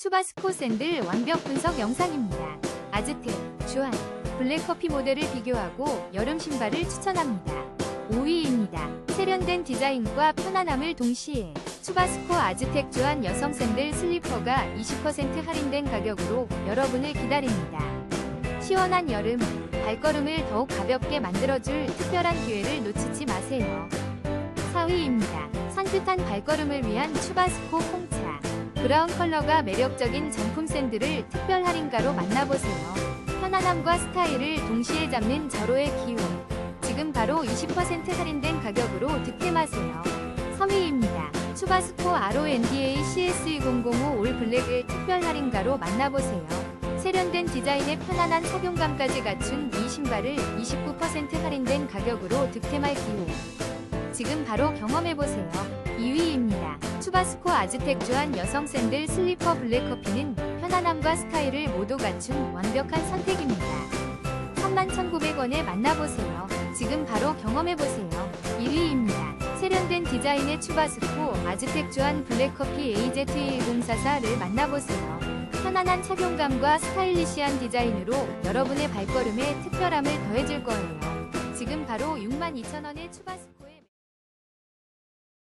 추바스코 샌들 완벽 분석 영상입니다. 아즈텍, 주한, 블랙커피 모델을 비교하고 여름 신발을 추천합니다. 5위입니다. 세련된 디자인과 편안함을 동시에 추바스코 아즈텍 주한 여성 샌들 슬리퍼가 20% 할인된 가격으로 여러분을 기다립니다. 시원한 여름, 발걸음을 더욱 가볍게 만들어줄 특별한 기회를 놓치지 마세요. 4위입니다. 산뜻한 발걸음을 위한 추바스코 콩차. 브라운 컬러가 매력적인 정품 샌들을 특별 할인가로 만나보세요. 편안함과 스타일을 동시에 잡는 절호의 기회. 지금 바로 20% 할인된 가격으로 득템하세요. 3위입니다. 추바스코 RONDA CS2005 올 블랙을 특별 할인가로 만나보세요. 세련된 디자인에 편안한 착용감까지 갖춘 이 신발을 29% 할인된 가격으로 득템할 기회. 지금 바로 경험해보세요. 2위입니다. 추바스코 아즈텍 주한 여성 샌들 슬리퍼 블랙커피는 편안함과 스타일을 모두 갖춘 완벽한 선택입니다. 31,900원에 만나보세요. 지금 바로 경험해보세요. 1위입니다. 세련된 디자인의 추바스코 아즈텍 주한 블랙커피 AZ1044를 만나보세요. 편안한 착용감과 스타일리시한 디자인으로 여러분의 발걸음에 특별함을 더해줄 거예요. 지금 바로 62,000원의 추바스코